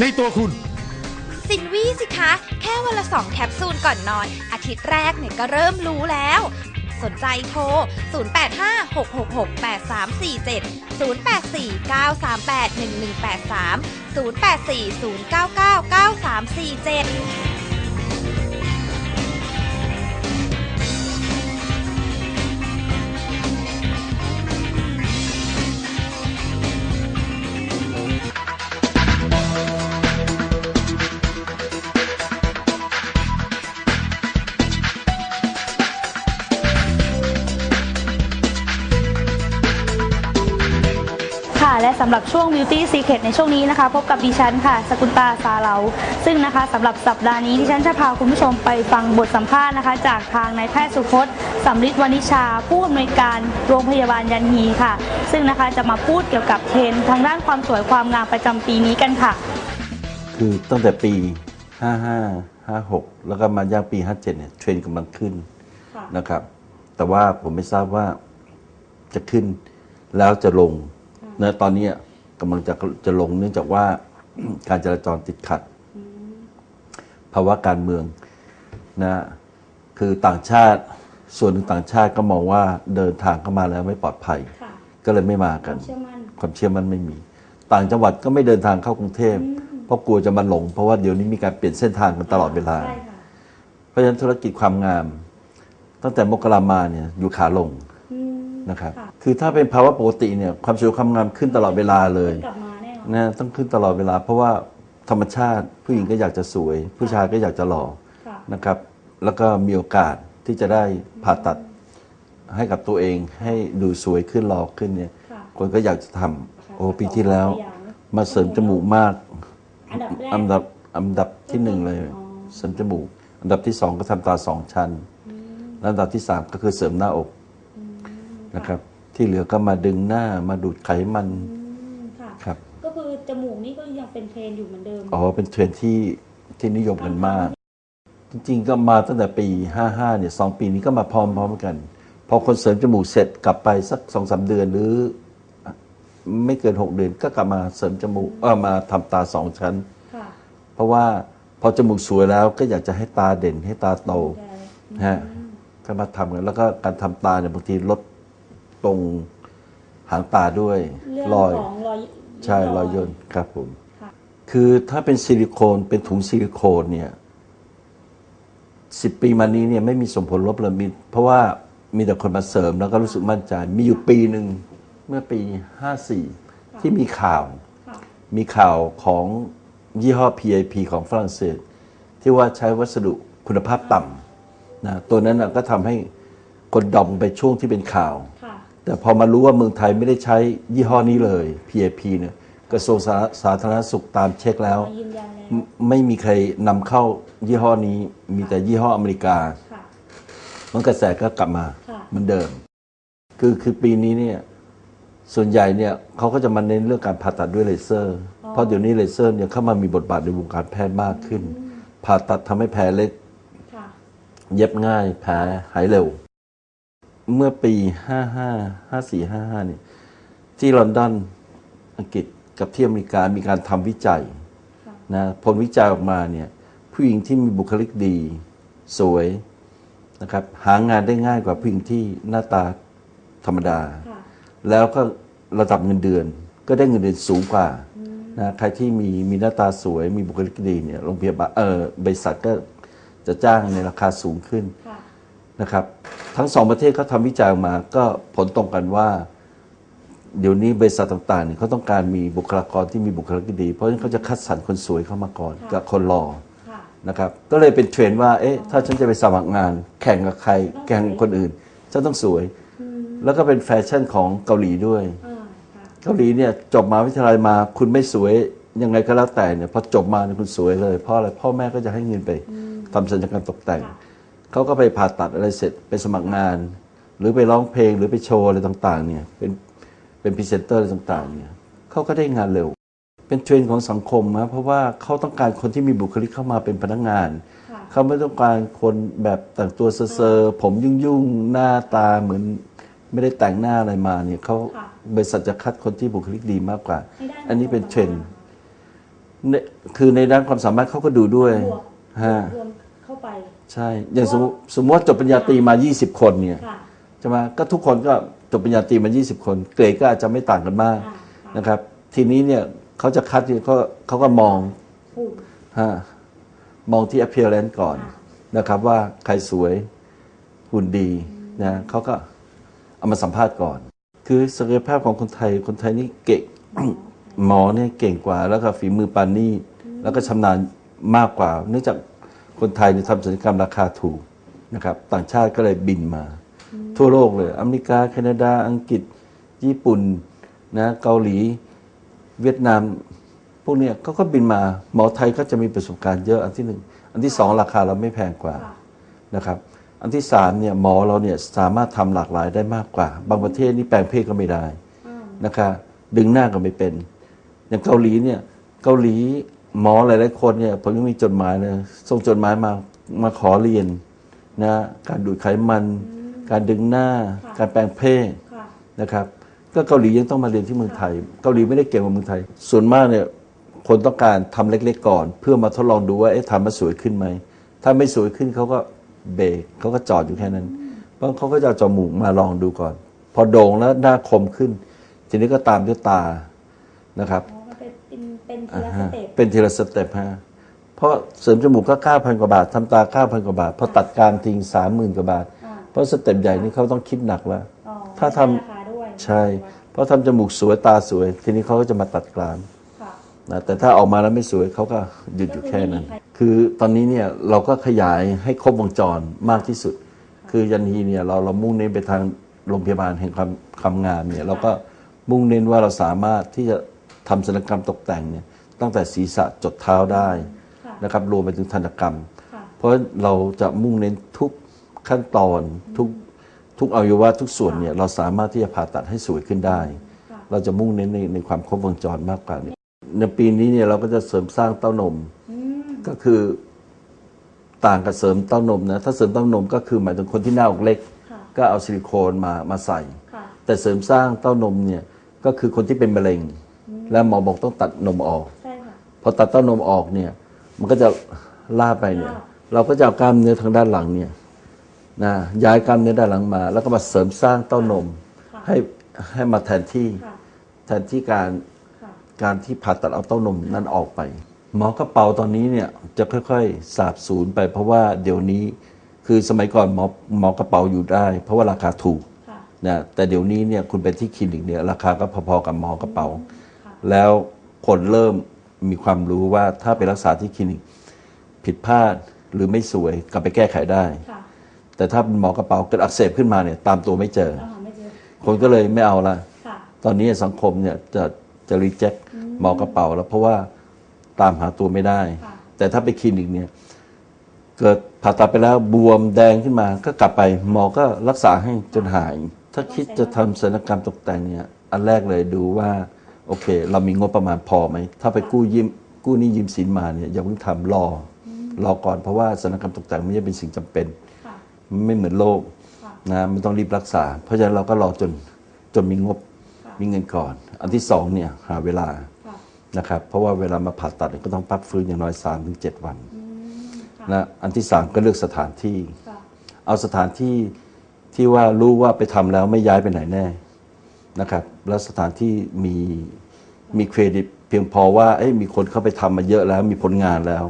ในตัวคุณสินวี่สิคะ แค่วันละสองแคปซูลก่อนนอน อาทิตย์แรกเนี่ยก็เริ่มรู้แล้ว สนใจโทร 0856668347 0840999347 และสำหรับช่วง Beauty Secret ในช่วงนี้นะคะ พบกับดิฉันค่ะ สกุลตาสาเหลาซึ่งนะคะสำหรับสัปดาห์นี้ดิฉันจะพาคุณผู้ชมไปฟังบทสัมภาษณ์นะคะ จากทางนายแพทย์สุพจน์สำริดวณิชา ผู้อำนวยการโรงพยาบาลยันฮีค่ะ ซึ่งนะคะจะมาพูดเกี่ยวกับเทรนด์ทางด้านความสวยความงามประจำปีนี้กันค่ะ คือตั้งแต่ปี 55 56 แล้วก็มาย่างปี 57 เนี่ยเทรนด์กำลังขึ้นนะครับ แต่ว่าผมไม่ทราบว่าจะขึ้นแล้วจะลง นะตอนนี้กำลังจะจะลงเนื่องจากว่าการจราจรติดขัดภาวะการเมืองนะคือต่างชาติส่วนหนึ่งต่างชาติก็มองว่าเดินทางเข้ามาแล้วไม่ปลอดภัย ก็เลยไม่มากัน ความเชื่อมั่นไม่มี ต่างจังหวัดก็ไม่เดินทางเข้ากรุงเทพเพราะกลัวจะมาหลง เพราะว่าเดี๋ยวนี้มีการเปลี่ยนเส้นทางกันตลอดเวลา เพราะฉะนั้นธุรกิจความงาม ตั้งแต่มกรามาเนี่ยอยู่ขาลง นะครับ คือถ้าเป็นภาวะปกติเนี่ยความสวยความงามขึ้นตลอดเวลาเลยกลับมาแน่นอนนะต้องขึ้นตลอดเวลา เพราะว่าธรรมชาติผู้หญิงก็อยากจะสวย ผู้ชายก็อยากจะหล่อค่ะนะครับ แล้วก็มีโอกาสที่จะได้ผ่าตัดให้กับตัวเองให้ดูสวยขึ้นหล่อขึ้นเนี่ยค่ะคนก็อยากจะทำโอ้ปีที่แล้ว มาเสริมจมูกมากอันดับแรกอันดับอันดับที่หนึ่งเลย เสริมจมูก อันดับที่สองก็ทำตาสองชั้นแล้วอันดับที่สามก็คือเสริมหน้าอก นะครับ ที่เหลือก็มาดึงหน้ามาดูดไขมันค่ะครับก็คือจมูกนี่ก็ยังเป็นเทรนอยู่เหมือนเดิมอ๋อเป็นเทรนด์ที่ที่นิยมกันมาก จริงๆก็มาตั้งแต่ปี 55เนี่ยสองปีนี้ก็มาพร้อมๆกัน พอคนเสริมจมูกเสร็จกลับไปสักสองสาเดือนหรือ ไม่เกิน 6 เดือนก็กลับมาเสริมจมูกเออมาทำตาสองชั้น ค่ะเพราะว่าพอจมูกสวยแล้วก็อยากจะให้ตาเด่นให้ตาโตนะฮะก็มาทำกันแล้วก็การทำตาเนี่ยบางทีลด ตรงหางตาด้วยเรื่องรอยของรอยใช่รอยย่นครับผมค่ะคือถ้าเป็นซิลิโคนเป็นถุงซิลิโคนเนี่ยสิบปีมานี้เนี่ยไม่มีสมผลลบเลยมีเพราะว่ามีแต่คนมาเสริมแล้วก็รู้สึกมั่นใจ มีอยู่ปีหนึ่งเมื่อปี54ที่มีข่าวค่ะมีข่าวของยี่ห้อ PIP ของฝรั่งเศส ที่ว่าใช้วัสดุคุณภาพต่ำนะตัวนั้นนะก็ทำให้คนดองไปช่วงที่เป็นข่าวค่ะ แต่พอมารู้ว่าเมืองไทยไม่ได้ใช้ยี่ห้อนี้เลย PAP เนี่ยกระทรวงสาสาธารณสุขตามเช็คแล้วมายืนยันแล้วไม่ไม่มีใครนำเข้ายี่ห้อนี้ มีแต่ยี่ห้ออเมริกา ค่ะ มันกระแสก็กลับมาค่ะ เหมือนเดิม คือคือปีนี้เนี่ยส่วนใหญ่เนี่ยเขาก็จะมาเน้นเรื่องการผ่าตัดด้วยเลเซอร์ เพราะเดี๋ยวนี้เลเซอร์เนี่ยเข้ามามีบทบาทในวงการแพทย์มากขึ้น ผ่าตัดทำให้แผลเล็กค่ะ เย็บง่าย แผลหายเร็ว เมื่อปี 55 54 55เนี่ยที่ลอนดอนอังกฤษกับที่อเมริกามีการทำวิจัยนะผลวิจัยออกมาเนี่ยผู้หญิงที่มีบุคลิกดีสวยนะครับหางานได้ง่ายกว่าผู้หญิงที่หน้าตาธรรมดาค่ะแล้วก็ระดับเงินเดือน ก็ได้เงินเดือนสูงกว่านะใครที่มีมีหน้าตาสวยมีบุคลิกดีเนี่ยโรงพยาบาลเออบริษัทก็จะจ้างในราคาสูงขึ้นค่ะ นะครับ ทั้งสองประเทศเขาทำวิจัยออกมาก็ผลตรงกันว่า เดี๋ยวนี้บริษัทต่างๆเนี่ยเขาต้องการมีบุคลากรที่มีบุคลิกดี เพราะฉะนั้นเขาจะคัดสรรคนสวยเข้ามาก่อนค่ะกับคนหล่อค่ะนะครับก็เลยเป็นเทรนด์ว่าเอ๊ะถ้าฉันจะไปสมัครงาน แข่งกับใครแข่งกับคนอื่นฉันต้องสวย แล้วก็เป็นแฟชั่นของเกาหลีด้วยอ่าค่ะเกาหลีเนี่ยจบมหาวิทยาลัยมาคุณไม่สวยยังไงก็แล้วแต่เนี่ยพอจบมาเนี่ยคุณสวยเลย เพราะอะไรพ่อแม่ก็จะให้เงินไปทำศัลยกรรมตกแต่งค่ะ เขาก็ไปผ่าตัดอะไรเสร็จไปสมัครงาน หรือไปร้องเพลงหรือไปโชว์อะไรต่างๆเนี่ยเป็นเป็นพรีเซนเตอร์อะไรต่างๆเนี่ยเขาก็ได้งานเร็ว เป็นเทรนด์ของสังคมนะเพราะว่าเขาต้องการคนที่มีบุคลิกเข้ามาเป็นพนักงานค่ะเขาไม่ต้องการคนแบบแต่งตัวเซอร์ๆผมยุ่งๆหน้าตาเหมือนไม่ได้แต่งหน้าอะไรมาเนี่ยเขาค่ะบริษัทจะคัดคนที่บุคลิกดีมากกว่าให้ได้อันนี้เป็นเทรนด์คในคือในด้านความสามารถเขาก็ดูด้วยบวกฮะรวมเข้าไป ใช่อย่างสมมุติสมมติว่าจบปริญญาตรีมา 20 คนเนี่ยค่ะ ใช่ไหมก็ทุกคนก็จบปริญญาตรีมา 20 คน เกรดก็อาจจะไม่ต่างกันมากอ่าค่ะ นะครับ ทีนี้เนี่ยเขาจะคัดเนี่ยเขาเขาก็มองถูกฮะมองที่ appearance ก่อนค่ะนะครับว่าใครสวยหุ่นดีนะเขาก็เอามาสัมภาษณ์ก่อน คือศักยภาพของคนไทยคนไทยนี่เก่ง หมอเนี่ยเก่งกว่าแล้วก็ฝีมือปานนี่แล้วก็ชำนาญมากกว่า เนื่องจาก คนไทยเนี่ยทำศัลยกรรมราคาถูกนะครับ ต่างชาติก็เลยบินมา ทั่วโลกเลย อเมริกา แคนาดา อังกฤษ ญี่ปุ่นนะเกาหลี เวียดนาม พวกเนี้ยเขาก็บินมาหมอไทยก็จะมีประสบการณ์เยอะอันที่หนึ่งอันที่สองราคาเราไม่แพงกว่าค่ะนะครับ อันที่สามเนี่ยหมอเราเนี่ยสามารถทำหลากหลายได้มากกว่า บางประเทศนี่แปลงเพศก็ไม่ได้อ่านะครับดึงหน้าก็ไม่เป็น อย่างเกาหลีเนี่ยเกาหลี หมอหลายๆคนเนี่ยผมยังมีจดหมายเลยส่งจดหมายมามาขอเรียนนะการดูดไขมัน การดึงหน้า การแปลงเพศค่ะนะครับ ก็เกาหลียังต้องมาเรียนที่เมืองไทย เกาหลีไม่ได้เก่งกว่าเมืองไทย ส่วนมากเนี่ยคนต้องการทำเล็ก ๆ ก่อน เพื่อมาทดลองดูว่าเอ๊ะทำมาสวยขึ้นไหมถ้าไม่สวยขึ้นเขาก็เบรกเขาก็จอดอยู่แค่นั้นเพราะเขาก็จะเอาจมูกมาลองดูก่อน พอโด่งแล้วหน้าคมขึ้น ทีนี้ก็ตามด้วยตานะครับอ๋อมัน เป็นเป็นเป็นทีอ่าละสฮะเต็ปเป็นทีละสเต็ปฮะเพราะเสริมจมูกก็9,000กว่าบาททำตา9,000กว่าบาทพอตัดกรามทิ้ง30,000กว่าบาทอ่าเพราะสเต็ปใหญ่นี่เขาต้องคิดหนักแล้วอ๋อถ้าทำได้ราคาด้วยใช่ เพราะทำจมูกสวยตาสวย ทีนี้เขาก็จะมาตัดกรามค่ะนะแต่ถ้าออกมาแล้วไม่สวยเขาก็หยุดอยู่แค่นั้นก็คือไม่มีใครคือตอนนี้เนี่ยเราก็ขยายให้ครบวงจรมากที่สุด คือยันทีเนี่ยเราเรามุ่งเน้นไปทางโรงพยาบาลแห่งความความงามเนี่ยเราก็มุ่งเน้นว่าเราสามารถที่จะ ทำศัลยกรรมตกแต่งเนี่ยตั้งแต่ศีรษะจดเท้าได้ค่ะนะครับรวมไปถึงทันตกรรมค่ะเพราะเราจะมุ่งเน้นทุกขั้นตอนทุกทุกอวัยวะทุกส่วนเนี่ยเราสามารถที่จะผ่าตัดให้สวยขึ้นได้ค่ะเราจะมุ่งเน้นในในความครบวงจรมากกว่านี้ในปีนี้เนี่ยเราก็จะเสริมสร้างเต้านมอืมก็คือต่างกับเสริมเต้านมนะถ้าเสริมเต้านมก็คือหมายถึงคนที่หน้าอกเล็กค่ะก็เอาซิลิโคนมามาใส่ค่ะแต่เสริมสร้างเต้านมเนี่ยก็คือคนที่เป็นมะเร็ง และหมอบอกต้องตัดนมออก ใช่ค่ะ พอตัดเต้านมออกเนี่ย มันก็จะล่าไปเนี่ยลากเราก็จะเอากล้ามเนื้อทางด้านหลังเนี่ยนะย้ายกล้ามเนื้อด้านหลังมา แล้วก็มาเสริมสร้างเต้านม ค่ะให้ให้มาแทนที่ค่ะแทนที่การค่ะการที่ผ่าตัดเอาเต้านมนั้นออกไป หมอกระเป๋าตอนนี้เนี่ยจะค่อยๆ สาบสูญไป เพราะว่าเดี๋ยวนี้คือสมัยก่อนหมอหมอกระเป๋าอยู่ได้ เพราะว่าราคาถูก ค่ะ นะแต่เดี๋ยวนี้เนี่ยคุณไปที่คลินิกเนี่ยราคาก็พอๆกับหมอกระเป๋าค่ะ แล้วคนเริ่มมีความรู้ว่าถ้าไปรักษาที่คลินิกผิดพลาดหรือไม่สวยกลับไปแก้ไขได้ ค่ะแต่ถ้าเป็นหมอกระเป๋าเกิดอักเสบขึ้นมาเนี่ยตามตัวไม่เจอเราหาไม่เจอคนก็เลยไม่เอาละ ค่ะ ตอนนี้สังคมเนี่ยจะจะรีเจ็คหมอกระเป๋าแล้วเพราะว่าตามหาตัวไม่ได้ ค่ะ แต่ถ้าไปคลินิกเนี่ยเกิดผ่าตัดไปแล้วบวมแดงขึ้นมา ก็กลับไปหมอก็รักษาให้จนหาย ถ้าคิดจะทำศัลยกรรมตกแต่งเนี่ยอันแรกเลยดูว่า โอเค เรามีงบประมาณพอไหม ถ้าไปกู้ยืมกู้หนี้ยืมสินมาเนี่ยอย่าเพิ่งทำรออรอก่อนเพราะว่าศัลยกรรมตกแต่งไม่ใช่เป็นสิ่งจำเป็นค่ะไม่เหมือนโรคค่ะนะมันต้องรีบรักษา เพราะฉะนั้นเราก็รอจนจนมีงบค่ะมีเงินก่อน อันที่สองเนี่ยหาเวลาค่ะนะครับเพราะว่าเวลามาผ่าตัดเนี่ยก็ต้องพักฟื้นอย่างน้อย3-7ถึง7วันอืมค่ะนะอันที่สามก็เลือกสถานที่ค่ะเอาสถานที่ที่ว่ารู้ว่าไปทำแล้วไม่ย้ายไปไหนแน่ นะครับ แล้วสถานที่มีมีเครดิตเพียงพอว่าเอ้ยมีคนเข้าไปทำมาเยอะแล้วมีผลงานแล้ว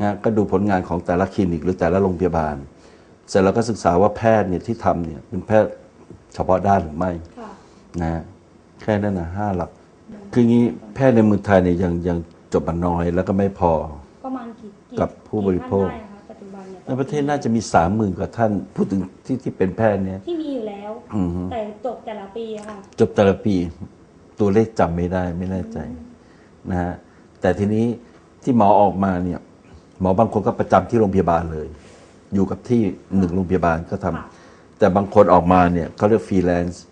นะก็ดูผลงานของแต่ละคลินิกหรือแต่ละโรงพยาบาล เสร็จแล้วก็ศึกษาว่าแพทย์เนี่ยที่ทำเนี่ยเป็นแพทย์เฉพาะด้านหรือไม่ค่ะนะฮะแค่นั้นนะห้าหลัก คืองี้แพทย์ในเมืองไทยเนี่ยยังยังจบมาน้อยแล้วก็ไม่พอประมาณกี่กี่กับผู้บริโภคกี่ท่านได้คะปัจจุบันเนี่ยในประเทศน่าจะมีสามหมื่นกว่าท่าน พูดถึงที่ที่เป็นแพทย์เนี่ยที่มีอยู่แล้วอือฮึแต่จบ แต่ละปีอะค่ะจบแต่ละปี ตัวเลขจำไม่ได้ไม่แน่ใจนะฮะแต่ทีนี้ที่หมอออกมาเนี่ยหมอบางคนก็ประจำที่โรงพยาบาลเลย อยู่กับที่หนึ่งโรงพยาบาลก็ทำค่ะแต่บางคนออกมาเนี่ยเขาเรียกฟรีแลนซ์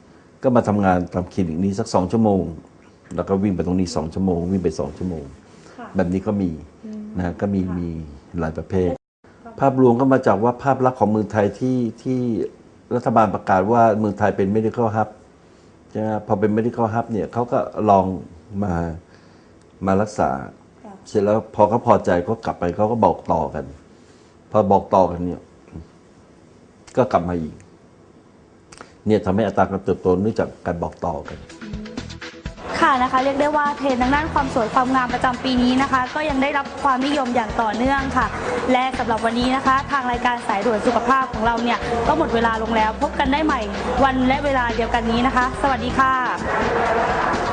ก็มาทำงานตามคลินิกนี้สักสองชั่วโมง แล้วก็วิ่งไปตรงนี้สองชั่วโมง วิ่งไปสองชั่วโมง ค่ะ แบบนี้ก็มีอืม นะฮะก็มีค่ะ มีหลายประเภท ภาพรวมก็มาจากว่าภาพลักษณ์ของเมืองไทยที่ที่ รัฐบาลประกาศว่าเมืองไทยเป็น medical hub ใช่ไหมพอเป็น medical hub เนี่ยเขาก็ลองมามารักษาค่ะเสร็จแล้วพอเขาพอใจก็กลับไปเขาก็บอกต่อกัน พอบอกต่อกันเนี่ย ก็กลับมาอีก เนี่ยทำให้อัตราการเติบโตเนื่องจากการบอกต่อกัน ค่ะนะคะเรียกได้ว่าเทรนด์ทางด้านความสวยความงามประจำปีนี้นะคะ ก็ยังได้รับความนิยมอย่างต่อเนื่องค่ะ และสำหรับวันนี้นะคะ ทางรายการสายด่วนสุขภาพของเราเนี่ยก็หมดเวลาลงแล้ว พบกันได้ใหม่วันและเวลาเดียวกันนี้นะคะ สวัสดีค่ะ